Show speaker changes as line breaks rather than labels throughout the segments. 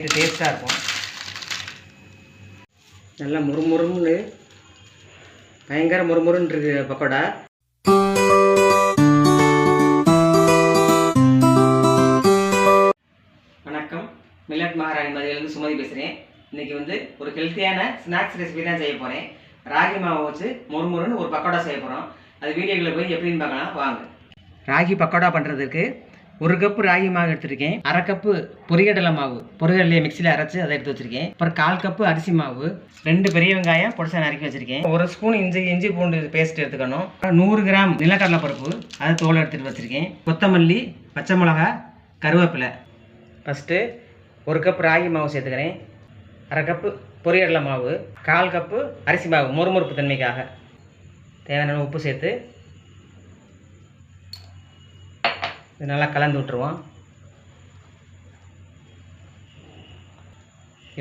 இது டேஸ்ட்டாக இருக்கும். நல்லா முறுமுறுன்னு பயங்கர முறுமுறுன்னு இருக்கு பக்கோடா. வணக்கம். மில்லட் மகாராணி மதியிலேருந்து சுமதி பேசுகிறேன் இன்னைக்கு வந்து ஒரு ஹெல்த்தியான ஸ்நாக்ஸ் ரெசிபி தான் செய்ய போகிறேன் ராகி மாவை வச்சு முறுமுறுன்னு ஒரு பக்கோடா செய்ய போகிறோம் அது வீடியோக்குள்ளே போய் எப்படின்னு பார்க்கலாம். வாங்க. ராகி பக்கோடா பண்ணுறதுக்கு ஒரு கப்பு ராகி மாவு எடுத்திருக்கேன். அரை கப்பு பொரிகடலை மாவு. பொரிகடலையை மிக்சியில் அரைச்சி அதை எடுத்து வச்சிருக்கேன். அப்புறம் கால் கப்பு அரிசி மாவு. ரெண்டு பெரிய வெங்காயம் பொடிசா நறுக்கி வச்சிருக்கேன். ஒரு ஸ்பூன் இஞ்சி இஞ்சி பூண்டு பேஸ்ட் எடுத்துக்கணும். நூறு கிராம் நிலக்கடலை பருப்பு. அதை தோல் எடுத்துகிட்டு வச்சிருக்கேன். கொத்தமல்லி பச்சை மிளகா கருவேப்பிலை. ஃபஸ்ட்டு ஒரு கப் ராகி மாவு சேர்த்துக்கிறேன். அரை கப்பு பொரியடலை மாவு. கால் கப்பு அரிசி மாவு மொறுமொறுப்பு தன்மைக்காக. தேவையான உப்பு சேர்த்து இது நல்லா கலந்து விட்டுருவோம்.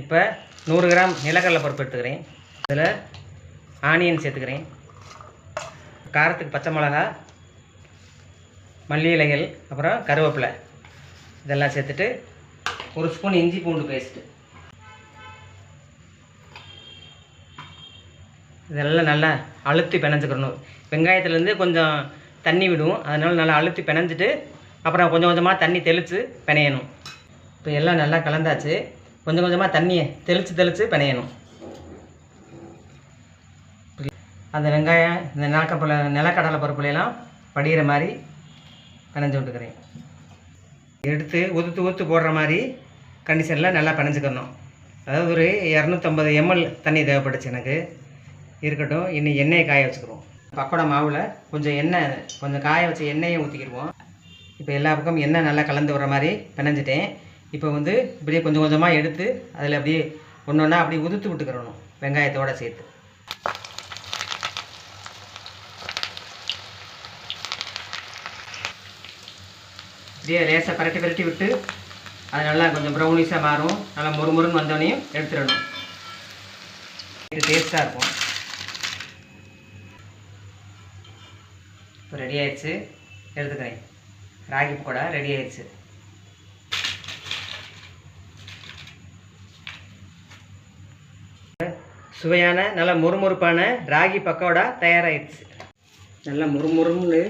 இப்போ நூறு கிராம் நிலக்கடலை பருப்பு எடுத்துக்கிறேன். இதில் ஆனியன் சேர்த்துக்கிறேன். காரத்துக்கு பச்சை மிளகா மல்லி இலைகள் அப்புறம் கருவேப்பிலை. இதெல்லாம் சேர்த்துட்டு ஒரு ஸ்பூன் இஞ்சி பூண்டு பேஸ்ட்டு இதெல்லாம் நல்லா அழுத்தி பிணைஞ்சிக்கிறணும் வெங்காயத்துலேருந்து கொஞ்சம் தண்ணி விடும் அதனால் நல்லா அழுத்தி பிணைஞ்சிட்டு அப்புறம் கொஞ்சம் கொஞ்சமாக தண்ணி தெளித்து பிணையணும். இப்போ எல்லாம் நல்லா கலந்தாச்சு. கொஞ்சம் கொஞ்சமாக தண்ணியை தெளித்து தெளித்து பிணையணும். அந்த வெங்காயம் இந்த நிலக்கப்பல நிலக்கடலை பருப்புலையெல்லாம் படிகிற மாதிரி பிணைஞ்சு விட்டுக்கிறேன். எடுத்து உதுத்து ஊற்று போடுற மாதிரி கண்டிஷனில் நல்லா பிணைஞ்சுக்கணும். அதாவது ஒரு இரநூத்தம்பது எம்எல் தண்ணி தேவைப்பட்டுச்சு எனக்கு. இருக்கட்டும் இன்னும் எண்ணெயை காய வச்சுக்கிறோம். பக்கோடா மாவில் கொஞ்சம் எண்ணெய் கொஞ்சம் காய வச்ச எண்ணெயை ஊற்றிக்கிடுவோம் இப்போ எல்லா பக்கமும் எண்ணெய் நல்லா கலந்து வர மாதிரி பிணைஞ்சிட்டேன். இப்போ வந்து இப்படியே கொஞ்சம் கொஞ்சமாக எடுத்து அதில் அப்படியே ஒன்று ஒன்றா அப்படியே உதுத்து விட்டுக்கிறணும் வெங்காயத்தோடு சேர்த்து. இப்படியே லேசாக பரட்டி பரட்டி விட்டு அது நல்லா கொஞ்சம் ப்ரௌனிஷாக மாறும். நல்லா முறுமுறுன்னு வந்தோடனையும் எடுத்துடணும். இது டேஸ்ட்டாக இருக்கும். இப்போ ரெடி ஆயிடுச்சு. எடுத்துக்கிறேன். ராகி பக்கோடா ரெடி ஆயிடுச்சு. சுவையான நல்ல முறுமுறுப்பான ராகி பக்கோடா தயாராகிடுச்சு நல்லா முறுமுறுன்னு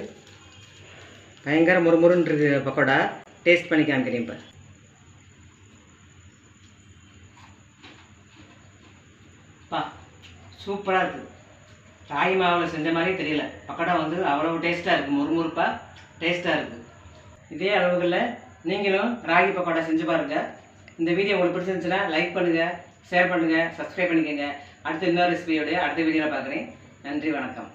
பயங்கர முறுமுறுன்னு இருக்கு பக்கோடா. டேஸ்ட் பண்ணி காமிக்கிறேன் இப்போ. பா சூப்பராக இருக்குது ராகி மாவில் செஞ்ச மாதிரி தெரியல. பக்கோடா வந்து அவ்வளவு டேஸ்ட்டாக இருக்குது முறுமுறுப்பாக டேஸ்ட்டாக இருக்குது இதே அளவுகளில் நீங்களும் ராகி பக்கோடா செஞ்சு பாருங்கள் இந்த வீடியோ உங்களுக்கு பிடிச்சிருந்துச்சுன்னா லைக் பண்ணுங்கள் ஷேர் பண்ணுங்கள் சப்ஸ்கிரைப் பண்ணிக்கோங்க. அடுத்த இன்னொரு ரெசிபியோடைய அடுத்த வீடியோவில் பார்க்குறேன். நன்றி வணக்கம்.